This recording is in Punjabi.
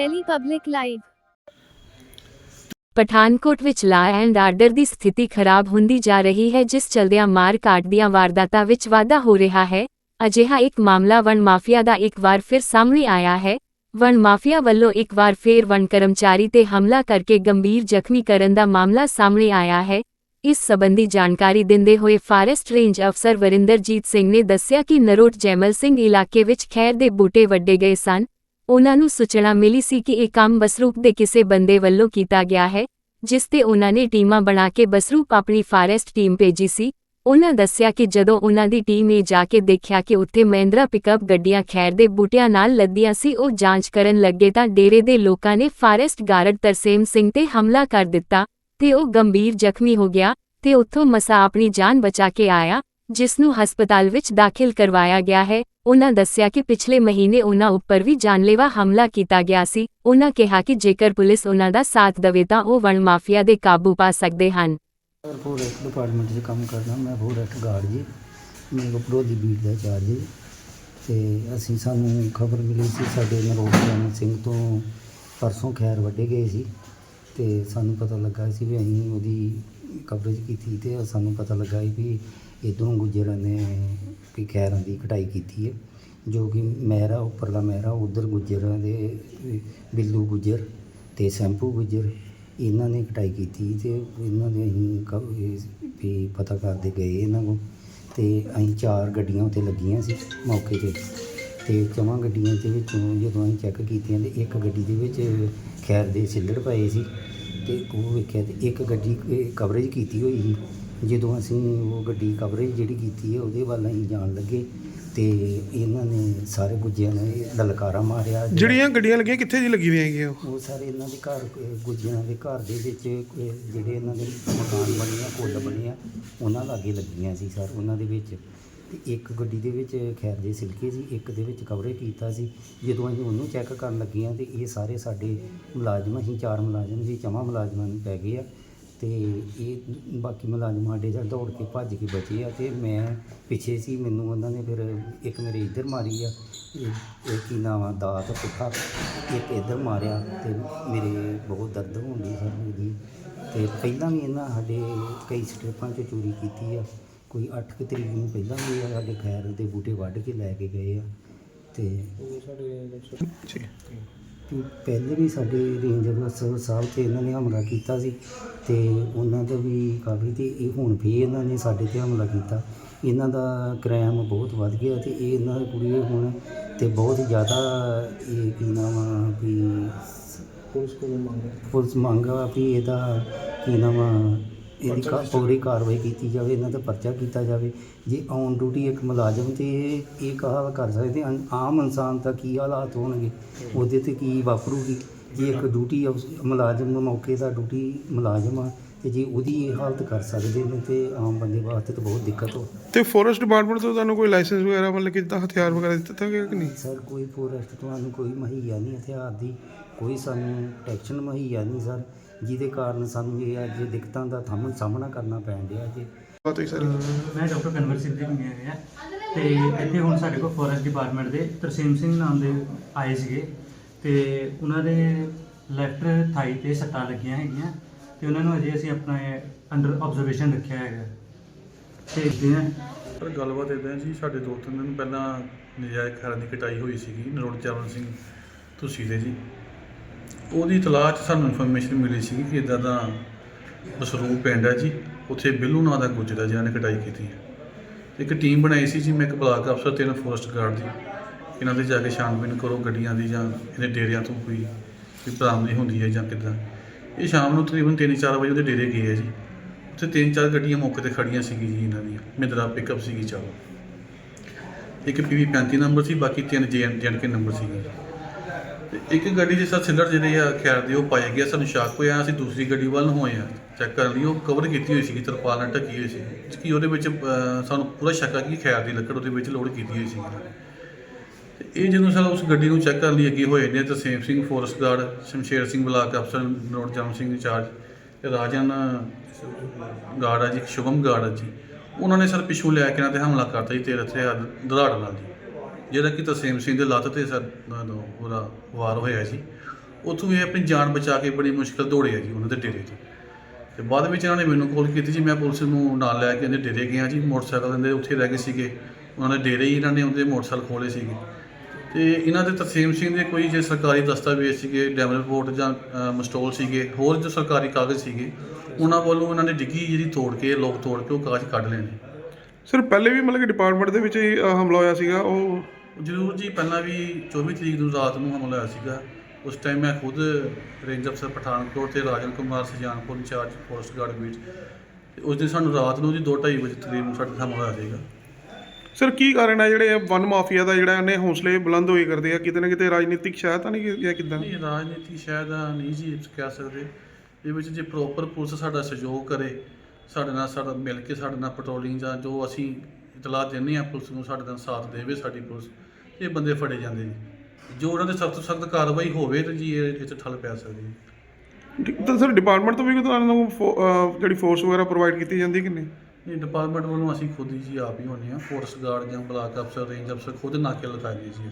Delhi Public Live ਪਠਾਨਕੋਟ ਵਿੱਚ ਲਾ ਐਂਡ ਆਰਡਰ ਦੀ ਸਥਿਤੀ ਖਰਾਬ ਹੁੰਦੀ ਜਾ ਰਹੀ ਹੈ, ਜਿਸ ਚਲਦਿਆਂ ਮਾਰ ਕਾਟ ਦੀਆਂ ਵਾਰਦਾਤਾਂ ਵਿੱਚ ਵਾਧਾ ਹੋ ਰਿਹਾ ਹੈ। ਅਜਿਹਾ ਇੱਕ ਮਾਮਲਾ ਵਣ ਮਾਫੀਆ ਦਾ ਇੱਕ ਵਾਰ ਫਿਰ ਸਾਹਮਣੇ ਆਇਆ ਹੈ। ਵਣ ਮਾਫੀਆ ਵੱਲੋਂ ਇੱਕ ਵਾਰ ਫਿਰ ਵਣ ਕਰਮਚਾਰੀ ਤੇ ਹਮਲਾ ਕਰਕੇ ਗੰਭੀਰ ਜ਼ਖਮੀ ਕਰਨ ਦਾ ਮਾਮਲਾ ਸਾਹਮਣੇ ਆਇਆ ਹੈ। ਇਸ ਸਬੰਧੀ ਜਾਣਕਾਰੀ ਦਿੰਦੇ ਹੋਏ ਫਾਰੈਸਟ ਰੇਂਜ ਅਫਸਰ ਵਰਿੰਦਰਜੀਤ ਸਿੰਘ ਨੇ ਦੱਸਿਆ ਕਿ ਨਰੋਟ ਜੈਮਲ ਸਿੰਘ ਇਲਾਕੇ ਵਿੱਚ ਖੈਰ ਦੇ ਬੂਟੇ ਵੱਡੇ ਗਏ ਸਨ। ਉਹਨਾਂ ਨੂੰ ਸੂਚਨਾ ਮਿਲੀ ਸੀ ਕਿ ਇਹ ਕੰਮ ਬਸਰੂਪ ਦੇ ਕਿਸੇ ਬੰਦੇ ਵੱਲੋਂ ਕੀਤਾ ਗਿਆ ਹੈ, ਜਿਸ ਤੇ ਉਹਨਾਂ ਨੇ ਟੀਮਾਂ ਬਣਾ ਕੇ ਬਸਰੂਪ ਆਪਣੀ ਫਾਰੈਸਟ ਟੀਮ ਭੇਜੀ ਸੀ। ਉਹਨਾਂ ਦੱਸਿਆ ਕਿ ਜਦੋਂ ਉਹਨਾਂ ਦੀ ਟੀਮ ਨੇ ਜਾ ਕੇ ਦੇਖਿਆ ਕਿ ਉੱਥੇ ਮਹਿੰਦਰਾ ਪਿਕਅਪ ਗੱਡੀਆਂ ਖੈਰ ਦੇ ਬੂਟਿਆਂ ਨਾਲ ਲੱਦੀਆਂ ਸੀ, ਉਹ ਜਾਂਚ ਕਰਨ ਲੱਗੇ ਤਾਂ ਡੇਰੇ ਦੇ ਲੋਕਾਂ ਨੇ ਫਾਰੈਸਟ ਗਾਰਡ ਤਰਸੇਮ ਸਿੰਘ ਤੇ ਹਮਲਾ ਕਰ ਦਿੱਤਾ ਤੇ ਉਹ ਗੰਭੀਰ ਜ਼ਖਮੀ ਹੋ ਗਿਆ ਤੇ ਉੱਥੋਂ ਮਸਾ ਆਪਣੀ ਜਾਨ ਬਚਾ ਕੇ ਆਇਆ। ਜਿਸ ਨੂੰ ਹਸਪਤਾਲ ਵਿੱਚ ਦਾਖਲ ਕਰਵਾਇਆ ਗਿਆ ਹੈ, ਉਹਨਾਂ ਦੱਸਿਆ ਕਿ ਪਿਛਲੇ ਮਹੀਨੇ ਉਹਨਾਂ ਉੱਪਰ ਵੀ ਜਾਨਲੇਵਾ ਹਮਲਾ ਕੀਤਾ ਗਿਆ ਸੀ। ਉਹਨਾਂ ਕਿਹਾ ਕਿ ਜੇਕਰ ਪੁਲਿਸ ਉਹਨਾਂ ਦਾ ਸਾਥ ਦੇਵੇ ਤਾਂ ਉਹ ਵਣ ਮਾਫੀਆ ਦੇ ਕਾਬੂ ਪਾ ਸਕਦੇ ਹਨ। ਸਰ ਫੋਰੈਸਟ ਡਿਪਾਰਟਮੈਂਟ 'ਚ ਕੰਮ ਕਰਦਾ, ਮੈਂ ਫੋਰੈਸਟ ਗਾਰਡ ਜੀ, ਮੇਰੇ ਕੋਲ ਪ੍ਰੋ ਦੀ ਬੀਟ ਦਾ ਚਾਰਜ ਜੀ। ਤੇ ਅਸੀਂ ਸਾਨੂੰ ਖਬਰ ਮਿਲੀ ਸੀ, ਸਾਡੇ ਨਰੋਟ ਜਨ ਸਿੰਘ ਤੋਂ ਪਰਸੋਂ ਖੈਰ ਵੱਡੇ ਗਏ ਸੀ। ਤੇ ਸਾਨੂੰ ਪਤਾ ਲੱਗਾ ਸੀ ਵੀ ਅਸੀਂ ਉਹਦੀ ਕਵਰੇਜ ਕੀਤੀ ਤੇ ਸਾਨੂੰ ਪਤਾ ਲੱਗਾ ਵੀ ਇੱਧਰੋਂ ਗੁੱਜਰਾਂ ਨੇ ਕਿ ਖੈਰਾਂ ਦੀ ਕਟਾਈ ਕੀਤੀ ਹੈ, ਜੋ ਕਿ ਮਹਿਰਾ, ਉੱਪਰਲਾ ਮਹਿਰਾ, ਉਧਰ ਗੁੱਜਰਾਂ ਦੇ, ਬਿੱਲੂ ਗੁੱਜਰ ਤੇ ਸੈਂਪੂ ਗੁੱਜਰ, ਇਹਨਾਂ ਨੇ ਕਟਾਈ ਕੀਤੀ ਤੇ ਇਹਨਾਂ ਦੇ ਅਸੀਂ ਕ- ਵੀ ਪਤਾ ਕਰਦੇ ਗਏ ਇਹਨਾਂ ਕੋਲ ਤੇ ਅਸੀਂ ਚਾਰ ਗੱਡੀਆਂ ਉੱਤੇ ਲੱਗੀਆਂ ਸੀ ਮੌਕੇ ਤੇ ਤੇ ਚਵਾਂ ਗੱਡੀਆਂ ਦੇ ਵਿੱਚੋਂ ਜਦੋਂ ਅਸੀਂ ਚੈੱਕ ਕੀਤੀਆਂ ਤੇ ਇੱਕ ਗੱਡੀ ਦੇ ਵਿੱਚ ਖੈਰ ਦੇ ਸਿਲੜ ਪਏ ਸੀ। ਤੇ ਉਹ ਵੇਖਿਆ ਤੇ ਇੱਕ ਗੱਡੀ ਕਵਰੇਜ ਕੀਤੀ ਹੋਈ ਸੀ। ਜਦੋਂ ਅਸੀਂ ਉਹ ਗੱਡੀ ਕਵਰੇਜ ਜਿਹੜੀ ਕੀਤੀ ਹੈ ਉਹਦੇ ਵੱਲ ਅਸੀਂ ਜਾਣ ਲੱਗੇ ਤੇ ਇਹਨਾਂ ਨੇ ਸਾਰੇ ਗੁੱਜਿਆਂ ਨੇ ਲਲਕਾਰਾ ਮਾਰਿਆ। ਜਿਹੜੀਆਂ ਗੱਡੀਆਂ ਲੱਗੀਆਂ ਕਿੱਥੇ ਜੀ ਲੱਗੀ ਹੋਈਆਂ ਹੈਗੀਆਂ ਉਹ? ਉਹ ਸਾਰੇ ਇਹਨਾਂ ਦੇ ਘਰ ਗੁੱਜਰਾਂ ਦੇ ਘਰ ਦੇ ਵਿੱਚ ਜਿਹੜੇ ਇਹਨਾਂ ਦੇ ਮਕਾਨ ਬਣੇ ਆ ਕੁੱਲ ਬਣੇ ਆ ਉਹਨਾਂ ਲਾਗੇ ਲੱਗੀਆਂ ਸੀ ਸਰ ਉਹਨਾਂ ਦੇ ਵਿੱਚ। ਤੇ ਇੱਕ ਗੱਡੀ ਦੇ ਵਿੱਚ ਖੈਰ ਦੇ ਸਿਲਕੇ ਸੀ, ਇੱਕ ਦੇ ਵਿੱਚ ਕਵਰੇ ਕੀਤਾ ਸੀ। ਜਦੋਂ ਅਸੀਂ ਉਹਨੂੰ ਚੈੱਕ ਕਰਨ ਲੱਗੇ ਆ ਤੇ ਇਹ ਸਾਰੇ ਸਾਡੇ ਮੁਲਾਜ਼ਮ, ਅਸੀਂ ਚਾਰ ਮੁਲਾਜ਼ਮ ਸੀ, ਚਵਾਂ ਮੁਲਾਜ਼ਮਾਂ ਨੂੰ ਪੈ ਗਏ ਆ। ਤੇ ਇਹ ਬਾਕੀ ਮੁਲਾਜ਼ਮ ਸਾਡੇ ਜਦ ਦੌੜ ਕੇ ਭੱਜ ਕੇ ਬਚੇ ਆ ਤੇ ਮੈਂ ਪਿੱਛੇ ਸੀ, ਮੈਨੂੰ ਉਹਨਾਂ ਨੇ ਫਿਰ ਇੱਕ ਮੇਰੇ ਇੱਧਰ ਮਾਰੀ ਆ। ਇਹ ਇਹ ਕੀ ਨਾਮ ਆ? ਦਾਤ, ਪੁੱਠਾ। ਇੱਕ ਇੱਧਰ ਮਾਰਿਆ ਤੇ ਮੇਰੇ ਬਹੁਤ ਦਰਦ ਹੁੰਦੀ ਸਰ ਮੇਰੀ ਤੇ ਪਹਿਲਾਂ ਵੀ ਇਹਨਾਂ ਸਾਡੇ ਕਈ ਸਟ੍ਰਿਪਾਂ 'ਚ ਚੋਰੀ ਕੀਤੀ ਆ। ਕੋਈ 8 ਕੁ ਤਰੀਕ ਨੂੰ ਪਹਿਲਾਂ ਵੀ ਇਹ ਸਾਡੇ ਖੈਰ ਦੇ ਬੂਟੇ ਵੱਢ ਕੇ ਲੈ ਕੇ ਗਏ ਆ ਤੇ ਜੀ। ਵੀ ਪਹਿਲੇ ਵੀ ਸਾਡੇ ਰੇਂਜ ਅਫਸਰ ਸਾਹਿਬ ਤੇ ਇਹਨਾਂ ਨੇ ਹਮਲਾ ਕੀਤਾ ਸੀ ਤੇ ਉਹਨਾਂ ਦਾ ਵੀ ਕਾਫੀ ਤੇ ਇਹ ਹੁਣ ਵੀ ਇਹਨਾਂ ਨੇ ਸਾਡੇ ਤੇ ਹਮਲਾ ਕੀਤਾ। ਇਹਨਾਂ ਦਾ ਕ੍ਰਾਈਮ ਬਹੁਤ ਵੱਧ ਗਿਆ ਤੇ ਇਹ ਇਹਨਾਂ ਦੀ ਕੁੜੀ ਹੁਣ ਤੇ ਬਹੁਤ ਜ਼ਿਆਦਾ ਇਹ ਕੀ ਨਾਮ ਆ ਵੀ ਪੁਲਿਸ ਕੋਲ ਮੰਗ ਪੁਲਿਸ ਮੰਗ ਆ ਵੀ ਇਹਦਾ ਕੀ ਨਾਮ ਆ ਇਹਦੀ ਕਾ- ਪੂਰੀ ਕਾਰਵਾਈ ਕੀਤੀ ਜਾਵੇ, ਇਹਨਾਂ ਦਾ ਪਰਚਾ ਕੀਤਾ ਜਾਵੇ। ਜੇ ਔਨ ਡਿਊਟੀ ਇੱਕ ਮੁਲਾਜ਼ਮ ਤੇ ਇਹ ਕਹਾ ਕਰ ਸਕਦੇ ਹਨ, ਆਮ ਇਨਸਾਨ ਦਾ ਕੀ ਹਾਲਾਤ ਹੋਣਗੇ, ਉਹਦੇ ਤੇ ਕੀ ਵਾਪਰੂਗੀ? ਜੇ ਇੱਕ ਡਿਊਟੀ ਅਫਸ- ਮੁਲਾਜ਼ਮ ਨੂੰ ਮੌਕੇ ਦਾ ਡਿਊਟੀ ਮੁਲਾਜ਼ਮ ਆ ਤੇ ਜੇ ਉਹਦੀ ਇਹ ਹਾਲਤ ਕਰ ਸਕਦੇ ਨੇ ਤੇ ਆਮ ਬੰਦੇ ਵਾਸਤੇ ਤਾਂ ਬਹੁਤ ਦਿੱਕਤ ਹੋ ਤੇ ਫੋਰੈਸਟ ਡਿਪਾਰਟਮੈਂਟ ਤੋਂ ਤੁਹਾਨੂੰ ਕੋਈ ਲਾਇਸੈਂਸ ਵਗੈਰਾ ਮਤਲਬ ਕਿ ਜਿੱਦਾਂ ਹਥਿਆਰ ਵਗੈਰਾ ਦਿੱਤਾ ਗਿਆ ਕਿ ਨਹੀਂ? ਸਰ ਕੋਈ ਫੋਰੈਸਟ ਤੁਹਾਨੂੰ ਕੋਈ ਮੁਹੱਈਆ ਨਹੀਂ ਹਥਿਆਰ ਦੀ ਕੋਈ ਸਾਨੂੰ ਪ੍ਰੋਟੈਕਸ਼ਨ ਮੁਹੱਈਆ ਨਹੀਂ ਸਰ ਜਿਹਦੇ ਕਾਰਨ ਸਾਨੂੰ ਇਹ ਅੱਜ ਦਿੱਕਤਾਂ ਦਾ ਥਾਮਨ ਸਾਹਮਣਾ ਕਰਨਾ ਪੈਣ ਡਿਆ ਜੀ। ਬਾਤ ਹੋਈ ਸਾਰੀ। ਮੈਂ ਡਾਕਟਰ ਕਨਵਰ ਸਿੰਘ ਜੀ ਮਿਲੇ ਆ। ਤੇ ਇੱਥੇ ਹੁਣ ਸਾਡੇ ਕੋਲ ਫੋਰੈਸਟ ਡਿਪਾਰਟਮੈਂਟ ਦੇ ਤਰਸੀਮ ਸਿੰਘ ਨਾਮ ਦੇ ਆਏ ਸੀਗੇ। ਤੇ ਉਹਨਾਂ ਦੇ ਲੈਫਟ ਥਾਈ ਤੇ ਸੱਟਾਂ ਲੱਗੀਆਂ ਹੈਗੀਆਂ। ਤੇ ਉਹਨਾਂ ਨੂੰ ਅਜੇ ਅਸੀਂ ਆਪਣਾ ਅੰਡਰ ਆਬਜ਼ਰਵੇਸ਼ਨ ਰੱਖਿਆ ਹੈਗਾ। ਤੇ ਦੇਖਦੇ ਪਰ ਗੱਲਬਾਤ ਇਦਾਂ ਜੀ ਸਾਡੇ ਦੋ ਤਿੰਨ ਦਿਨ ਪਹਿਲਾਂ ਨਜਾਇਜ਼ ਖੈਰਾਂ ਦੀ ਕਟਾਈ ਹੋਈ ਸੀਗੀ, ਨਰੋੜ ਚਰਨ ਸਿੰਘ ਤੁਸੀਂ ਦੇ ਜੀ। ਉਹਦੀ ਤਲਾਹ 'ਚ ਸਾਨੂੰ ਇਨਫੋਰਮੇਸ਼ਨ ਮਿਲੀ ਸੀ ਕਿ ਇਦਾਂ ਦਾ ਬਸਰੂਪ ਪਿੰਡ ਹੈ ਜੀ, ਉੱਥੇ ਬਿੱਲੂ ਨਾਂ ਦਾ ਗੁੱਜਰ ਹੈ ਜਿਹਨਾਂ ਨੇ ਕਟਾਈ ਕੀਤੀ ਹੈ। ਇੱਕ ਟੀਮ ਬਣਾਈ ਸੀ ਜੀ, ਮੈਂ ਇੱਕ ਬਲਾਕ ਅਫਸਰ ਤੇ ਇੱਕ ਫੋਰਸਟ ਗਾਰਡ ਦੀ। ਇਹਨਾਂ ਦੇ ਜਾ ਕੇ ਛਾਣਬੀਨ ਕਰੋ ਗੱਡੀਆਂ ਦੀ ਜਾਂ ਇਹਦੇ ਡੇਰਿਆਂ ਤੋਂ ਕੋਈ ਕੋਈ ਬਰਾਮਦੀ ਹੁੰਦੀ ਹੈ ਜਾਂ ਕਿੱਦਾਂ। ਇਹ ਸ਼ਾਮ ਨੂੰ ਤਕਰੀਬਨ 3-4 ਵਜੇ ਉਹਦੇ ਡੇਰੇ ਗਏ ਹੈ ਜੀ। ਉੱਥੇ ਤਿੰਨ ਚਾਰ ਗੱਡੀਆਂ ਮੌਕੇ ਤੇ ਖੜੀਆਂ ਸੀਗੀ ਜੀ ਇਹਨਾਂ ਦੀਆਂ। ਮਿੰਦਰਾ ਪਿਕਅਪ ਸੀਗੀ ਚਾਲੋ। ਇੱਕ ਪੀਵੀ 35 ਨੰਬਰ ਸੀ ਬਾਕੀ ਤਿੰਨ ਜੇਐਨ ਕੇ ਨੰਬਰ ਸੀਗੇ। ਤੇ ਇੱਕ ਗੱਡੀ ਦੇ ਸਾਥ ਸਿਲਰ ਜਿਹੜੇ ਆ ਖੈਰ ਦੇ ਉਹ ਪਾਇਆ ਗਿਆ ਸਾਨੂੰ ਸ਼ੱਕ ਹੋਇਆ ਅਸੀਂ ਦੂਸਰੀ ਗੱਡੀ ਵੱਲ ਨੂੰ ਹੋਏ ਆ। ਚੈੱਕ ਕਰਨ ਲਈ ਉਹ ਕਵਰ ਕੀਤੀ ਹੋਈ ਸੀਗੀ ਤਰਪਾਲ ਨਾਲ ਢੱਕੀ ਹੋਈ ਸੀ ਕਿ ਉਹਦੇ ਵਿੱਚ ਅਹ, ਸਾਨੂੰ ਪੂਰਾ ਸ਼ੱਕ ਆ ਕਿ ਖੈਰ ਦੀ ਲੱਕੜ ਉਹਦੇ ਵਿੱਚ ਲੋਡ ਕੀਤੀ ਹੋਈ ਸੀ ਤੇ ਇਹ ਜਦੋਂ ਸਰ ਉਸ ਗੱਡੀ ਨੂੰ ਚੈੱਕ ਕਰਨ ਲਈ ਅੱਗੇ ਹੋਏ ਨੇ, ਤਾਂ Sem Singh forest guard Shamsher Singh block ਅਫਸਰ, ਨੋਟ ਜਮ ਸਿੰਘ ਇੰਚਾਰਜ ਤੇ ਰਾਜਨ ਗਾਰਡ ਆ ਜੀ, ਸ਼ੁਭਮ ਗਾਰਡ ਆ ਜੀ। ਉਹਨਾਂ ਨੇ ਸਰ ਪਿੱਛੋਂ ਲਿਆ ਕੇ ਇਹਨਾਂ ਤੇ ਹਮਲਾ ਕਰਤਾ ਜੀ ਤੇਰੇ ਤੇ ਦਰਾੜ ਨਾਲ ਜੀ। ਜਿਹੜਾ ਕਿ ਤਸੀਮ ਸਿੰਘ ਦੇ ਲੱਤ ਤੇ ਸਰ ਉਹਦਾ ਵਾਰ ਹੋਇਆ ਸੀ ਉੱਥੋਂ ਇਹ ਆਪਣੀ ਜਾਨ ਬਚਾ ਕੇ ਬੜੀ ਮੁਸ਼ਕਲ ਦੌੜਿਆ ਜੀ, ਉਹਨਾਂ ਦੇ ਡੇਰੇ ਤੋਂ। ਤੇ ਬਾਅਦ ਵਿੱਚ ਇਹਨਾਂ ਨੇ ਮੈਨੂੰ ਕਾਲ ਕੀਤੀ ਜੀ, ਮੈਂ ਪੁਲਿਸ ਨੂੰ ਨਾਲ ਲੈ ਕੇ ਇਹਦੇ ਡੇਰੇ ਗਿਆ ਜੀ, ਮੋਟਰਸਾਈਕਲ ਦੇ ਉੱਥੇ ਰਹਿ ਗਏ ਸੀਗੇ। ਉਹਨਾਂ ਦੇ ਡੇਰੇ ਹੀ ਇਹਨਾਂ ਨੇ ਉਹਦੇ ਮੋਟਰਸਾਈਕਲ ਖੋਲੇ ਸੀਗੇ। ਤੇ ਇਹਨਾਂ ਦੇ ਤਰਸੇਮ ਸਿੰਘ ਦੇ ਕੋਈ ਜੇ ਸਰਕਾਰੀ ਦਸਤਾਵੇਜ਼ ਸੀਗੇ ਡੈਮ ਰਿਪੋਰਟ ਜਾਂ ਮਸਟੋਲ ਸੀਗੇ ਹੋਰ ਜੋ ਸਰਕਾਰੀ ਕਾਗਜ਼ ਸੀਗੇ ਉਹਨਾਂ ਵੱਲੋਂ ਇਹਨਾਂ ਨੇ ਡਿੱਗੀ ਜਿਹੜੀ ਤੋੜ ਕੇ ਲੋਕ ਤੋੜ ਕੇ ਉਹ ਕਾਗਜ਼ ਕੱਢ ਲਏ ਨੇ। ਸਰ ਪਹਿਲੇ ਵੀ ਮਤਲਬ ਕਿ ਡਿਪਾਰਟਮੈਂਟ ਦੇ ਵਿੱਚ ਹੀ ਅ, ਹਮਲਾ ਹੋਇਆ ਸੀਗਾ ਉਹ? ਜ਼ਰੂਰ ਜੀ ਪਹਿਲਾਂ ਵੀ 24 ਤਰੀਕ ਨੂੰ ਰਾਤ ਨੂੰ ਹਮਲਾ ਹੋਇਆ ਸੀਗਾ। ਉਸ ਟਾਈਮ ਮੈਂ ਖੁਦ ਰੇਂਜ ਅਫਸਰ ਪਠਾਨਕੋਟ ਤੇ Rajan Kumar Sujanpur in-charge forest guard ਵਿੱਚ ਤੇ ਉਸ ਦਿਨ ਸਾਨੂੰ ਰਾਤ ਨੂੰ ਜੀ 2:30 ਵਜੇ ਤਕਰੀਬਨ ਨੂੰ ਸਾਡੇ ਤੇ ਹਮਲਾ ਹੋਇਆ ਸੀਗਾ। ਸਰ ਕੀ ਕਾਰਨ ਹੈ ਜਿਹੜੇ ਵਨ ਮਾਫੀਆ ਦਾ ਜਿਹੜਾ ਇਹਨੇ ਹੌਸਲੇ ਬੁਲੰਦ ਹੋਏ ਕਰਦੇ ਆ? ਕਿਤੇ ਨਾ ਕਿਤੇ ਰਾਜਨੀਤਿਕ ਸ਼ਾਇਦ ਤਾਂ ਨਹੀਂ ਜਾਂ ਕਿਦਾਂ? ਨਹੀਂ ਰਾਜਨੀਤੀ ਸ਼ਾਇਦ ਨਹੀਂ ਜੀ ਕਹਿ ਸਕਦੇ। ਇਹ ਵਿੱਚ ਜੇ ਪ੍ਰੋਪਰ ਪੁਲਿਸ ਸਾਡਾ ਸਹਿਯੋਗ ਕਰੇ ਸਾਡੇ ਨਾਲ ਸਾਡਾ ਮਿਲ ਕੇ ਸਾਡੇ ਨਾਲ ਪੈਟਰੋਲਿੰਗ ਜਾਂ ਜੋ ਅਸੀਂ ਇਤਲਾਹ ਦਿੰਦੇ ਆ ਪੁਲਿਸ ਨੂੰ ਸਾਡੇ ਨਾਲ ਸਾਥ ਦੇਵੇ ਸਾਡੀ ਪੁਲਿਸ ਇਹ ਬੰਦੇ ਫੜੇ ਜਾਂਦੇ ਜੀ। ਜੋ ਉਹਨਾਂ ਦੇ ਸਖਤ ਤੋਂ ਸਖਤ ਕਾਰਵਾਈ ਹੋਵੇ ਤਾਂ ਜੀ ਇਹ 'ਚ ਠੱਲ ਪੈ ਸਕਦੀ ਹੈ। ਤਾਂ ਸਰ ਡਿਪਾਰਟਮੈਂਟ ਤੋਂ ਵੀ ਤੁਹਾਨੂੰ ਜਿਹੜੀ ਫੋਰਸ ਵਗੈਰਾ ਪ੍ਰੋਵਾਈਡ ਕੀਤੀ ਜਾਂਦੀ ਕਿ ਨਹੀਂ? ਇਹ ਡਿਪਾਰਟਮੈਂਟ ਵੱਲੋਂ ਅਸੀਂ ਖੁਦ ਹੀ ਜੀ ਆਪ ਹੀ ਹੁੰਦੇ ਆ ਫੋਰਸ ਗਾਰਡ ਜਾਂ ਬਲਾਕ ਅਫਸਰ ਰੇਂਜ ਅਫਸਰ ਖੁਦ ਨਾਕੇ ਲਗਾਏ ਜੀ ਅਸੀਂ।